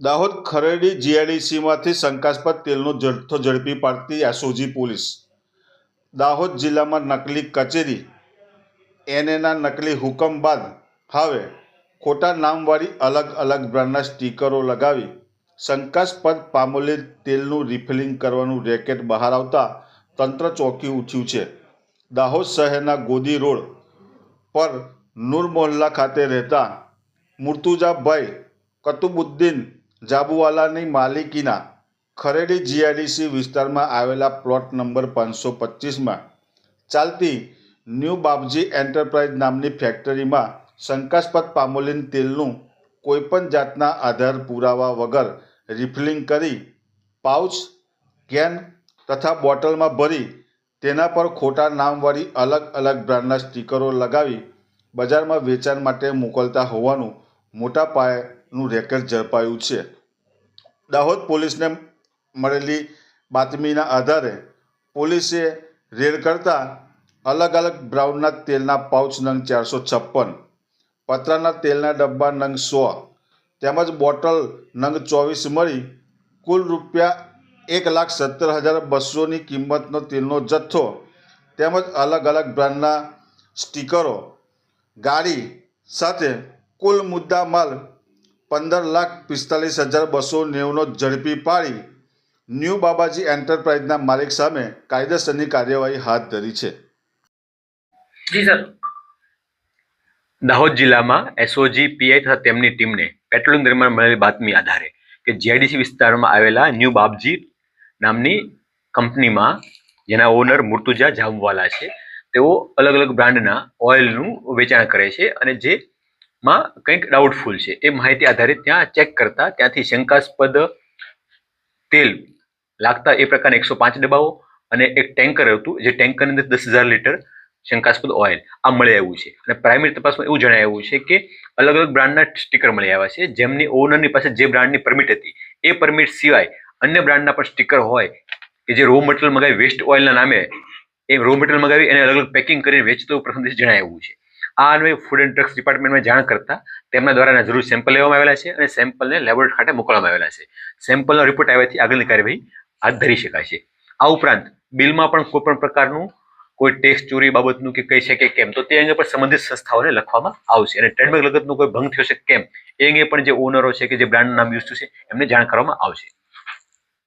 દાહોદ ખરેડી જીઆઈડીસીમાંથી શંકાસ્પદ તેલનો જથ્થો ઝડપી પાડતી એસઓજી પોલીસ. દાહોદ જિલ્લામાં નકલી કચેરી, એનએના નકલી હુકમ બાદ હવે ખોટા નામવાળી અલગ અલગ બ્રાન્ડના સ્ટીકરો લગાવી શંકાસ્પદ પામોલી તેલનું રિફિલિંગ કરવાનું રેકેટ બહાર આવતા તંત્ર ચોંકી ઉઠ્યું છે. દાહોદ શહેરના ગોદી રોડ પર નૂર મોહલ્લા ખાતે રહેતા મુર્તુજાભાઈ કતુબુદ્દીન જાબુવાલાની માલિકીના ખરેડી જીઆઈડીસી વિસ્તારમાં આવેલા પ્લોટ નંબર પાંચસો પચીસમાં ચાલતી ન્યૂ બાપજી એન્ટરપ્રાઇઝ નામની ફેક્ટરીમાં શંકાસ્પદ પામોલિન તેલનું કોઈપણ જાતના આધાર પુરાવા વગર રિફિલિંગ કરી પાઉચ, કેન તથા બોટલમાં ભરી તેના પર ખોટા નામવાળી અલગ અલગ બ્રાન્ડના સ્ટીકરો લગાવી બજારમાં વેચાણ માટે મોકલતા હોવાનું મોટા પાયાનું રેકેટ ઝડપાયું છે. દાહોદ પોલીસને મળેલી બાતમીના આધારે પોલીસે રેડ કરતા અલગ અલગ બ્રાઉનના તેલના પાઉચ નંગ ચારસો છપ્પન, પતરાના તેલના ડબ્બા નંગ સો, તેમજ બોટલ નંગ ચોવીસ મળી કુલ રૂપિયા એક લાખ સત્તર હજાર બસોની કિંમતનો તેલનો જથ્થો, તેમજ અલગ અલગ બ્રાન્ડના સ્ટીકરો, ગાડી સાથે કુલ મુદ્દા માલ પંદર લાખ પિસ્તાલીસ હજાર બસો નેવુંનો ઝડપી પાડી ન્યૂ બાબાજી એન્ટરપ્રાઇઝના માલિક સામે કાયદેસરની કાર્યવાહી હાથ ધરી છે. જી સર. દાહોદ જિલ્લામાં એસઓજી પીઆઈ તથા તેમની ટીમને પેટ્રોલિંગ દરમિયાન મળેલી બાતમી આધારે કે જીઆઈડીસી વિસ્તારમાં આવેલા ન્યૂ બાપજી નામની કંપનીમાં જેના ઓનર મુર્તુજા જામવાલા છે તેઓ અલગ અલગ બ્રાન્ડના ઓઇલનું વેચાણ કરે છે અને જેમાં કંઈક ડાઉટફુલ છે. એ માહિતી આધારિત ત્યાં ચેક કરતા ત્યાંથી શંકાસ્પદ તેલ લાગતા એ પ્રકારના એકસો પાંચ ડબ્બાઓ અને એક ટેન્કર હતું જે ટેન્કરની અંદર દસ હજાર લીટર શંકાસ્પદ ઓઇલ આ મળી આવ્યું છે. અને પ્રાઇમરી તપાસમાં એવું જણાય આવ્યું છે કે અલગ અલગ બ્રાન્ડના સ્ટીકર મળી આવ્યા છે. જેમની ઓનરની પાસે જે બ્રાન્ડની પરમિટ હતી, એ પરમિટ સિવાય અન્ય બ્રાન્ડના પણ સ્ટીકર હોય કે જે રો મટીરિયલ મગાવી વેસ્ટ ઓઇલના નામે, એ રો મટીરિયલ મગાવી એને અલગ અલગ પેકિંગ કરીને વેચતો પ્રથમ જણાય આવ્યું છે. આ અન્વયે ફૂડ એન્ડ ડ્રગ્સ ડિપાર્ટમેન્ટમાં જાણ કરતા તેમના દ્વારા જરૂર સેમ્પલ લેવામાં આવેલા છે અને સેમ્પલને લેબોરેટરી ખાતે મોકલવામાં આવેલા છે. સેમ્પલનો રિપોર્ટ આવ્યાથી આગળની કાર્યવાહી હાથ ધરી શકાય છે. આ ઉપરાંત બિલમાં પણ કોઈપણ પ્રકારનું કોઈ ટેક્સ ચોરી બાબતનું કે કહી શકે કેમ, તો તે અંગે પણ સંબંધિત સંસ્થાઓને લખવામાં આવશે. અને ટ્રેડમાર્ક લગતનો કોઈ ભંગ થયો છે કેમ, એ અંગે પણ જે ઓનરો છે કે જે બ્રાન્ડ નામ યુઝ થયું છે, એમને જાણ કરવામાં આવશે.